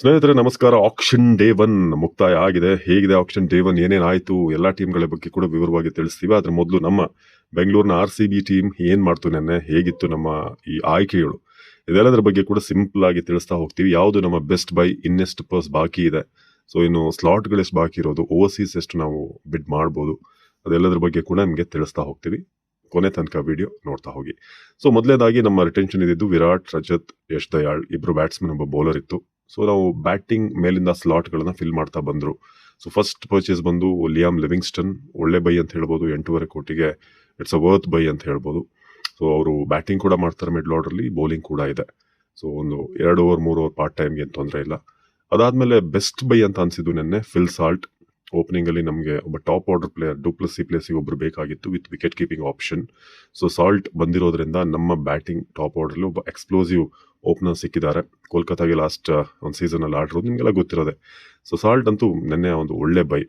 ಸ್ನೇಹಿತರೆ, ನಮಸ್ಕಾರ. Action day one ಮುಕ್ತಾಯ ಆಗಿದೆ. ಹೇಗಿದೆ ಆಕ್ಷನ್ ಡೇ ಒನ್ ಏನೇನಾಯಿತು? ಎಲ್ಲ ಟೀಮ್ಗಳ ಬಗ್ಗೆ ಕೂಡ ವಿವರವಾಗಿ ತಿಳಿಸ್ತೀವಿ. ಅದ್ರ ಮೊದಲು ನಮ್ಮ ಬೆಂಗಳೂರಿನ ಆರ್ ಸಿ ಬಿ ಟೀಮ್ ಏನು ಮಾಡ್ತು ನೆನ್ನೆ? ಹೇಗಿತ್ತು ನಮ್ಮ ಈ ಆಯ್ಕೆಗಳು? ಇದೆಲ್ಲದರ ಬಗ್ಗೆ ಕೂಡ ಸಿಂಪಲ್ ಆಗಿ ತಿಳಿಸ್ತಾ ಹೋಗ್ತೀವಿ. ಯಾವುದು ನಮ್ಮ ಬೆಸ್ಟ್ ಬೈ ಇನ್ನೆಷ್ಟು ಪರ್ಸ್ ಬಾಕಿ ಇದೆ? ಸೊ ಇನ್ನು ಸ್ಲಾಟ್ಗಳು ಎಷ್ಟು ಬಾಕಿ ಇರೋದು? ಓವರ್ಸೀಸ್ ಎಷ್ಟು ನಾವು ಬಿಡ್ ಮಾಡ್ಬೋದು? ಅದೆಲ್ಲದರ ಬಗ್ಗೆ ಕೂಡ ನಿಮಗೆ ತಿಳಿಸ್ತಾ ಹೋಗ್ತೀವಿ. ಕೊನೆ ತನಕ ವಿಡಿಯೋ ನೋಡ್ತಾ ಹೋಗಿ. ಸೊ ಮೊದಲೇದಾಗಿ ನಮ್ಮ ರಿಟೆನ್ಷನ್ ಇದ್ದಿದ್ದು ವಿರಾಟ್, ರಜತ್, ಯಶ್ ದಯಾಳ್. ಇಬ್ಬರು ಬ್ಯಾಟ್ಸ್ಮನ್ ಒಬ್ಬ ಬೌಲರ್ ಇತ್ತು. ಸೊ ನಾವು ಬ್ಯಾಟಿಂಗ್ ಮೇಲಿಂದ ಸ್ಲಾಟ್ಗಳನ್ನು ಫಿಲ್ ಮಾಡ್ತಾ ಬಂದ್ರು. ಸೊ ಫಸ್ಟ್ ಪರ್ಚೇಸ್ ಬಂದು ಲಿಯಾಮ್ ಲಿವಿಂಗ್ಸ್ಟನ್ ಒಳ್ಳೆ ಬೈ ಅಂತ ಹೇಳ್ಬೋದು, ಎಂಟೂವರೆ ಕೋಟಿಗೆ. ಇಟ್ಸ್ ಅ ವರ್ತ್ ಬೈ ಅಂತ ಹೇಳ್ಬೋದು. ಸೊ ಅವರು ಬ್ಯಾಟಿಂಗ್ ಕೂಡ ಮಾಡ್ತಾರೆ ಮಿಡ್ಲ್ ಆರ್ಡರ್ಲಿ ಬೌಲಿಂಗ್ ಕೂಡ ಇದೆ. ಸೊ ಒಂದು ಎರಡು ಓವರ್ ಮೂರು ಓವರ್ ಪಾರ್ಟ್ ಟೈಮ್ಗೆ ಏನು ತೊಂದರೆ ಇಲ್ಲ. ಅದಾದಮೇಲೆ ಬೆಸ್ಟ್ ಬೈ ಅಂತ ಅನ್ಸಿದ್ದು ನೆನ್ನೆ ಫಿಲ್ ಸಾಲ್ಟ್ ಓಪನಿಂಗ್ ಅಲ್ಲಿ ನಮಗೆ ಒಬ್ಬ ಟಾಪ್ ಆರ್ಡರ್ ಪ್ಲೇಯರ್ ಸಿ ಪ್ಲೇಸಿಗೆ ಒಬ್ಬರು ಬೇಕಾಗಿತ್ತು with wicket keeping option so Salt ಬಂದಿರೋದ್ರಿಂದ ನಮ್ಮ ಬ್ಯಾಟಿಂಗ್ ಟಾಪ್ ಆರ್ಡರ್ಲಿ ಒಬ್ಬ ಎಕ್ಸ್ಪ್ಲೋಸಿವ್ ಓಪನರ್ ಸಿಕ್ಕಿದ್ದಾರೆ. ಕೋಲ್ಕತ್ತಾಗೆ ಲಾಸ್ಟ್ ಒಂದು ಸೀಸನ್ ಅಲ್ಲಿ ಆಡಿರೋದು ನಿಮಗೆಲ್ಲ ಗೊತ್ತಿರೋದೆ. ಸೊ ಸಾಲ್ಟ್ ಅಂತೂ ನಿನ್ನೆ ಒಂದು ಒಳ್ಳೆ ಬೈ.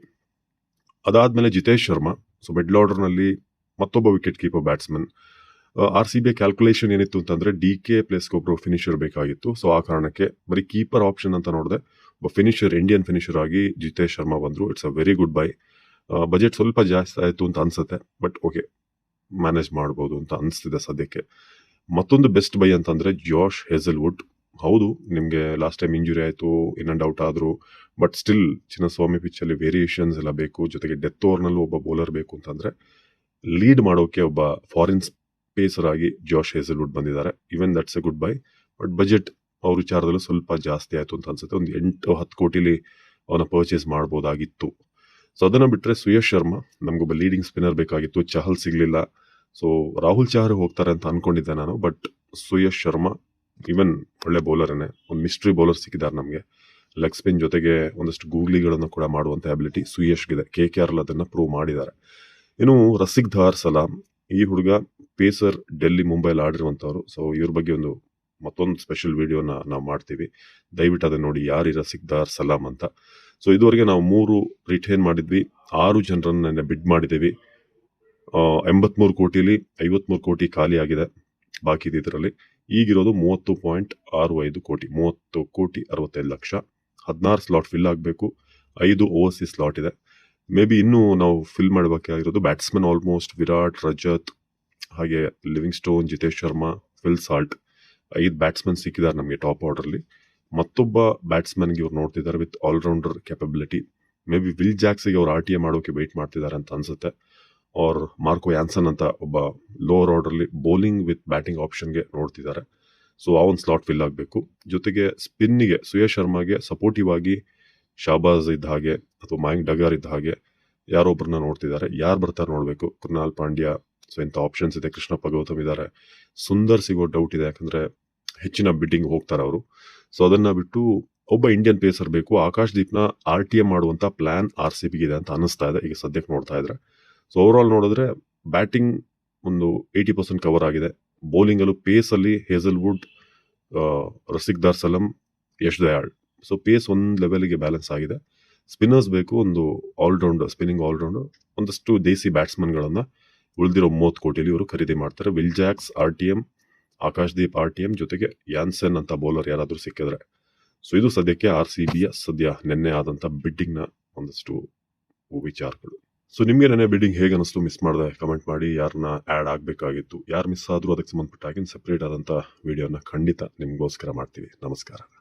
ಅದಾದ್ಮೇಲೆ ಜಿತೇಶ್ ಶರ್ಮಾ. ಸೊ ಮಿಡ್ಲ್ ಆರ್ಡರ್ನಲ್ಲಿ ಮತ್ತೊಬ್ಬ wicket keeper batsman R C B calculation ಏನಿತ್ತು ಅಂತಂದ್ರೆ ಡಿ ಕೆ ಪ್ಲೇಸ್ಗೆ ಒಬ್ಬರು ಫಿನಿಷರ್ ಬೇಕಾಗಿತ್ತು. ಸೊ ಆ ಕಾರಣಕ್ಕೆ ಬರೀ ಕೀಪರ್ ಆಪ್ಷನ್ ಅಂತ ನೋಡಿದೆ. ಫಿನಿಷರ್ ಇಂಡಿಯನ್ ಫಿನಿಷರ್ ಆಗಿ ಜಿತೇಶ್ ಶರ್ಮಾ ಬಂದರು. It's a very good buy budget ಸ್ವಲ್ಪ ಜಾಸ್ತಿ ಆಯಿತು ಅಂತ ಅನ್ಸುತ್ತೆ ಬಟ್ ಓಕೆ ಮ್ಯಾನೇಜ್ ಮಾಡ್ಬೋದು ಅಂತ ಅನಿಸ್ತಿದೆ ಸದ್ಯಕ್ಕೆ. ಮತ್ತೊಂದು ಬೆಸ್ಟ್ ಬೈ ಅಂತಂದರೆ ಜಾಶ್ ಹೆಸಲ್ವುಡ್ ಹೌದು, ನಿಮಗೆ ಲಾಸ್ಟ್ ಟೈಮ್ ಇಂಜುರಿ ಆಯಿತು ಇನ್ ಡೌಟ್ ಔಟ್ ಆದ್ರು ಬಟ್ ಸ್ಟಿಲ್ ಚಿನ್ನಸ್ವಾಮಿ ಪಿಚ್ಚಲ್ಲಿ ವೇರಿಯೇಷನ್ಸ್ ಎಲ್ಲ ಬೇಕು, ಜೊತೆಗೆ ಡೆತ್ ಓವರ್ನಲ್ಲೂ ಒಬ್ಬ ಬೌಲರ್ ಬೇಕು ಅಂತಂದರೆ ಲೀಡ್ ಮಾಡೋಕೆ ಒಬ್ಬ ಫಾರಿನ್ ಪೇಸರ್ ಆಗಿ ಜಾಶ್ ಹೇಸಲ್ವುಡ್ ಬಂದಿದ್ದಾರೆ. Even that's a good buy but budget ಅವ್ರ ವಿಚಾರದಲ್ಲೂ ಸ್ವಲ್ಪ ಜಾಸ್ತಿ ಆಯಿತು ಅಂತ ಅನ್ಸುತ್ತೆ. ಒಂದು ಎಂಟು, ಹತ್ತು ಕೋಟಿಲಿ ಅವನ ಪರ್ಚೇಸ್ ಮಾಡ್ಬೋದಾಗಿತ್ತು. ಸೊ ಅದನ್ನು ಬಿಟ್ಟರೆ ಸುಯಶ್ ಶರ್ಮಾ ನಮಗೊಬ್ಬ ಲೀಡಿಂಗ್ ಸ್ಪಿನ್ನರ್ ಬೇಕಾಗಿತ್ತು. ಚಹಲ್ ಸಿಗಲಿಲ್ಲ. ಸೊ ರಾಹುಲ್ ಚಹರ್ ಹೋಗ್ತಾರೆ ಅಂತ ಅನ್ಕೊಂಡಿದ್ದೆ ನಾನು. ಬಟ್ ಸುಯಶ್ ಶರ್ಮಾ ಇವನ್ ಒಳ್ಳೆ ಬೌಲರನ್ನೇ ಒಂದು ಮಿಸ್ಟ್ರಿ ಬೌಲರ್ ಸಿಕ್ಕಿದ್ದಾರೆ ನಮಗೆ. ಲೆಗ್ ಸ್ಪಿನ್ ಜೊತೆಗೆ ಒಂದಷ್ಟು ಗೂಗ್ಲಿಗಳನ್ನು ಕೂಡ ಮಾಡುವಂಥ ಅಬಿಲಿಟಿ ಸುಯಶ್ಗಿದೆ ಕೆ ಕೆ ಆರ್ ಅದನ್ನು ಪ್ರೂವ್ ಮಾಡಿದ್ದಾರೆ. ಇನ್ನು ರಸಿಕ್ ಧಾರ್ ಸಲಾಂ ಈ ಹುಡುಗ ಪೇಸರ್ ಡೆಲ್ಲಿ ಮುಂಬೈಲಿ ಆಡಿರುವಂಥವ್ರು ಸೊ ಇವ್ರ ಬಗ್ಗೆ ಒಂದು ಮತ್ತೊಂದು ಸ್ಪೆಷಲ್ ವಿಡಿಯೋನ ನಾವು ಮಾಡ್ತೀವಿ. ದಯವಿಟ್ಟು ಅದನ್ನ ನೋಡಿ ಯಾರಿರ ಸಿಗ್ದಾರ್ ಸಲಾಂ ಅಂತ. ಸೊ ಇದುವರೆಗೆ ನಾವು ಮೂರು ರಿಟೈನ್ ಮಾಡಿದ್ವಿ. ಆರು ಜನರನ್ನ ಬಿಡ್ ಮಾಡಿದ್ದೀವಿ ಎಂಬತ್ಮೂರು ಕೋಟಿಲಿ ಐವತ್ಮೂರು ಕೋಟಿ ಖಾಲಿ ಆಗಿದೆ ಬಾಕಿ ಇದರಲ್ಲಿ. ಈಗಿರೋದು ಮೂವತ್ತು ಪಾಯಿಂಟ್ ಆರು ಐದು ಕೋಟಿ, ಮೂವತ್ತು ಕೋಟಿ ಅರವತ್ತೈದು ಲಕ್ಷ. ಹದಿನಾರು ಸ್ಲಾಟ್ ಫಿಲ್ ಆಗಬೇಕು. ಐದು ಓವರ್ಸಿ ಸ್ಲಾಟ್ ಇದೆ. ಮೇ ಬಿ ಇನ್ನೂ ನಾವು ಫಿಲ್ ಮಾಡಬೇಕಾಗಿರೋದು ಬ್ಯಾಟ್ಸ್ಮನ್ ಆಲ್ಮೋಸ್ಟ್ ವಿರಾಟ್, ರಜತ್, ಹಾಗೆ Livingstone Jitesh Sharma Phil Salt ಐದು ಬ್ಯಾಟ್ಸ್ಮನ್ ಸಿಕ್ಕಿದ್ದಾರೆ ನಮಗೆ ಟಾಪ್ ಆರ್ಡರ್ಲಿ. ಮತ್ತೊಬ್ಬ ಬ್ಯಾಟ್ಸ್ಮನ್ಗೆ ಇವ್ರು ನೋಡ್ತಿದ್ದಾರೆ with all rounder capability maybe Will ಜಾಕ್ಸಿಗೆ ಅವ್ರು ಆರ್ ಟಿ ಎ ಮಾಡೋಕೆ ವೆಯ್ಟ್ ಮಾಡ್ತಿದ್ದಾರೆ ಅಂತ ಅನ್ಸುತ್ತೆ. ಅವ್ರ ಮಾರ್ಕೋ ಯಾನ್ಸನ್ ಅಂತ ಒಬ್ಬ ಲೋವರ್ ಆರ್ಡರ್ಲಿ ಬೌಲಿಂಗ್ ವಿತ್ ಬ್ಯಾಟಿಂಗ್ ಆಪ್ಷನ್ಗೆ ನೋಡ್ತಿದ್ದಾರೆ ಸೊ ಆ ಒಂದು ಸ್ಲಾಟ್ ಫಿಲ್ ಆಗಬೇಕು. ಜೊತೆಗೆ ಸ್ಪಿನ್ನಿಗೆ ಸುಯೇಶ್ ಶರ್ಮಾಗೆ ಸಪೋರ್ಟಿವ್ ಆಗಿ ಶಾಬಾಜ್ ಇದ್ದ ಹಾಗೆ ಅಥವಾ ಮಯಾಂಕ್ ಡಗಾರ್ ಇದ್ದ ಹಾಗೆ ಯಾರೊಬ್ಬರನ್ನ ನೋಡ್ತಿದ್ದಾರೆ ಯಾರು ಬರ್ತಾರೆ ನೋಡಬೇಕು. ಕೃಣಾಲ್ ಪಾಂಡ್ಯ ಸೊ ಇಂಥ ಆಪ್ಷನ್ಸ್ ಇದೆ. ಕೃಷ್ಣಪ್ಪ ಗೌತಮ್ ಇದ್ದಾರೆ ಸುಂದರ್ ಸಿಗೋ ಡೌಟ್ ಇದೆ. ಯಾಕಂದ್ರೆ ಹೆಚ್ಚಿನ ಬಿಡ್ಡಿಂಗ್ ಹೋಗ್ತಾರೆ ಅವರು. ಸೊ ಅದನ್ನ ಬಿಟ್ಟು ಒಬ್ಬ ಇಂಡಿಯನ್ ಪೇಸರ್ ಬೇಕು. ಆಕಾಶ್ ದೀಪ್ನ ಆರ್ ಟಿ ಎಂ ಮಾಡುವಂತ ಪ್ಲಾನ್ ಆರ್ ಸಿ ಇದೆ ಅಂತ ಅನಿಸ್ತಾ ಇದೆ. ಈಗ ಸದ್ಯಕ್ಕೆ ನೋಡ್ತಾ ಇದ್ರೆ. ಸೊ ಓವರ್ ಆಲ್ ನೋಡಿದ್ರೆ ಬ್ಯಾಟಿಂಗ್ ಒಂದು ಏಯ್ಟಿ ಪರ್ಸೆಂಟ್ ಕವರ್ ಆಗಿದೆ. ಬೌಲಿಂಗ್ ಪೇಸಲ್ಲಿ ಪೇಸ್ ಅಲ್ಲಿ Hazlewood Rasikh Dar Salam Yash Dayal. So pace ಒಂದು ಲೆವೆಲ್ಗೆ ಬ್ಯಾಲೆನ್ಸ್ ಆಗಿದೆ. ಸ್ಪಿನ್ನರ್ಸ್ ಬೇಕು ಒಂದು ಆಲ್ರೌಂಡ್ ಸ್ಪಿನ್ನಿಂಗ್ ಆಲ್ರೌಂಡ್ ಒಂದಷ್ಟು ದೇಸಿ ಬ್ಯಾಟ್ಸ್ಮನ್ಗಳನ್ನ ಉಳಿದಿರೋ ಮೂವತ್ತು ಕೋಟಿಲಿ ಇವರು ಖರೀದಿ ಮಾಡ್ತಾರೆ. Will Jacks R T M Akashdeep R T M ಜೊತೆಗೆ ಯಾನ್ಸನ್ ಅಂತ ಬೌಲರ್ ಯಾರಾದರೂ ಸಿಕ್ಕಿದ್ರೆ. ಸೊ ಇದು ಸದ್ಯಕ್ಕೆ ಆರ್ ಸಿ ಬಿಯ ಸದ್ಯ ನಿನ್ನೆ ಆದಂಥ ಬಿಡ್ಡಿಂಗ್ನ ಒಂದಷ್ಟು ವಿಚಾರಗಳು. ಸೊ ನಿಮಗೆ ನೆನೆ ಬಿಡ್ಡಿಂಗ್ ಹೇಗೆ ಅನಿಸ್ತು? ಮಿಸ್ ಮಾಡಿದೆ ಕಮೆಂಟ್ ಮಾಡಿ. ಯಾರನ್ನ ಆ್ಯಡ್ ಆಗಬೇಕಾಗಿತ್ತು? ಯಾರು ಮಿಸ್ ಆದರೂ ಅದಕ್ಕೆ ಸಂಬಂಧಪಟ್ಟಾಗಿ ಸೆಪರೇಟ್ ಆದಂಥ ವಿಡಿಯೋನ ಖಂಡಿತ ನಿಮಗೋಸ್ಕರ ಮಾಡ್ತೀವಿ. ನಮಸ್ಕಾರ.